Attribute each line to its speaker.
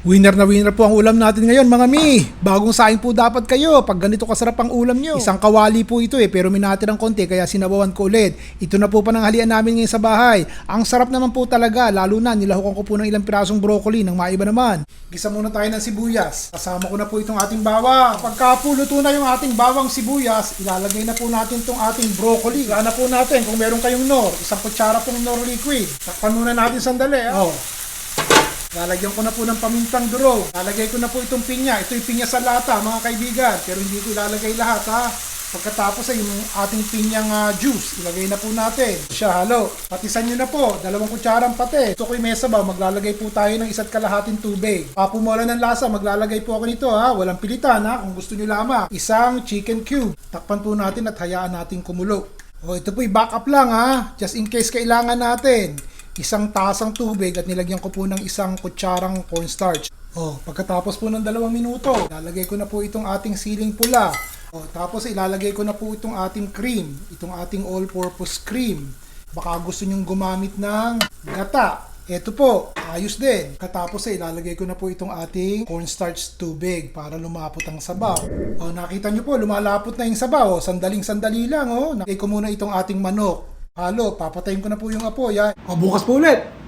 Speaker 1: Winner na winner po ang ulam natin ngayon mga mi. Bagong saing po dapat kayo pag ganito kasarap ang ulam nyo. Isang kawali po ito eh pero minatirang konti kaya sinabawan ko ulit. Ito na po pananghalian namin ngayon sa bahay. Ang sarap naman po talaga lalo na nilahukan ko po ng ilang pirasong broccoli ng maiba naman. Gisa muna tayo ng sibuyas. Kasama ko na po itong ating bawang. Pagka po na yung ating bawang sibuyas, ilalagay na po natin itong ating broccoli. Gana po natin kung meron kayong nor. Isang kutsara pong nor liquid. Takpan muna natin sandali. ah. Oh. Lalagyan ko na po ng pamintang durog. Lalagay ko na po itong pinya. Ito'y pinya sa lata, mga kaibigan. Pero hindi ko ilalagay lahat, ha? Pagkatapos ay yung ating pinyang ah, juice, ilagay na po natin. Siya, halo. Patisan nyo na po. Dalawang kutsarang pate. Ito ko'y mesa ba? Maglalagay po tayo ng isa't kalahating tubig. Papumula ng lasa, maglalagay po ako nito, ha? Walang pilitan, ha? Kung gusto nyo lamang. Isang chicken cube. Takpan po natin at hayaan natin kumulo. O, ito po'y backup lang, ha? Just in case kailangan natin isang tasang tubig at nilagyan ko po ng isang kutsarang cornstarch. Oh, pagkatapos po ng dalawang minuto, ilalagay ko na po itong ating siling pula. Oh, tapos ilalagay ko na po itong ating cream, itong ating all-purpose cream. Baka gusto nyong gumamit ng gata. Ito po, ayos din. Katapos ay ilalagay ko na po itong ating cornstarch tubig para lumapot ang sabaw. O nakita nyo po, lumalapot na yung sabaw. O, sandaling sandali lang. O. Nakay ko muna itong ating manok. Halo, papatayin ko na po yung apoy. Ha? O bukas po ulit.